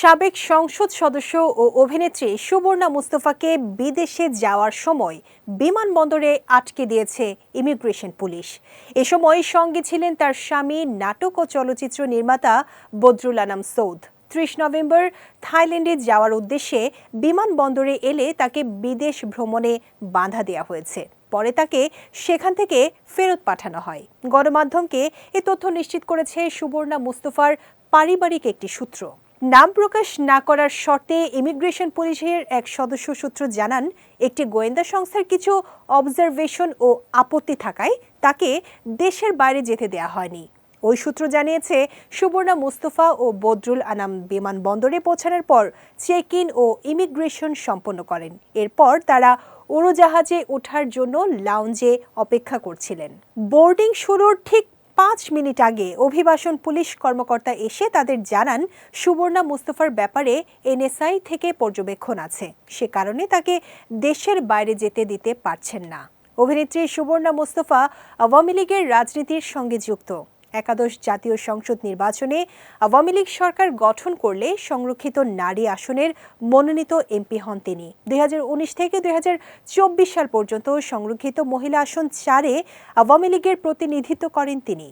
সাবেক সংসদ সদস্য ও অভিনেত্রী সুবর্ণা মুস্তফাকে বিদেশে যাওয়ার সময় বিমানবন্দরে আটকে দিয়েছে ইমিগ্রেশন পুলিশ। এ সময় সঙ্গে ছিলেন তার স্বামী, নাটক ও চলচ্চিত্র নির্মাতা বদরুল আনাম সৌদ। ত্রিশ নভেম্বর থাইল্যান্ডে যাওয়ার উদ্দেশ্যে বিমানবন্দরে এলে তাকে বিদেশ ভ্রমণে বাধা দেওয়া হয়েছে। পরে তাকে সেখান থেকে ফেরত পাঠানো হয়। গণমাধ্যমকে এ তথ্য নিশ্চিত করেছে সুবর্ণা মুস্তফার পারিবারিক একটি সূত্র। নাম প্রকাশ না করার শর্তে ইমিগ্রেশন পুলিশের এক সদস্য সূত্র জানান, একটি গোয়েন্দা সংস্থার কিছু অবজারভেশন ও আপত্তি থাকায় তাকে দেশের বাইরে যেতে দেয়া হয়নি। ওই সূত্র জানিয়েছে, সুবর্ণা মুস্তফা ও বদরুল আনাম বিমানবন্দরে পৌঁছানোর পর চেক ইন ও ইমিগ্রেশন সম্পন্ন করেন। এরপর তারা উড়োজাহাজে ওঠার জন্য লাউঞ্জে অপেক্ষা করছিলেন। বোর্ডিং শুরুর ঠিক পাঁচ মিনিট আগে অভিবাসন পুলিশ কর্মকর্তা এসে তাদের জানান, সুবর্ণা মুস্তফার ব্যাপারে এনএসআই থেকে পর্যবেক্ষণ আছে। সে কারণে তাকে দেশের বাইরে যেতে দিতে পারছেন না। অভিনেত্রী সুবর্ণা মুস্তফা আওয়ামী লীগের রাজনীতির সঙ্গে যুক্ত। একাদশ জাতীয় সংসদ নির্বাচনে আওয়ামী লীগ সরকার গঠন করলে সংরক্ষিত নারী আসনের মনোনীত এমপি হন তিনি। দুই হাজার উনিশ থেকে দুই হাজার চব্বিশ সাল পর্যন্ত সংরক্ষিত মহিলা আসন চারে আওয়ামী লীগের প্রতিনিধিত্ব করেন তিনি।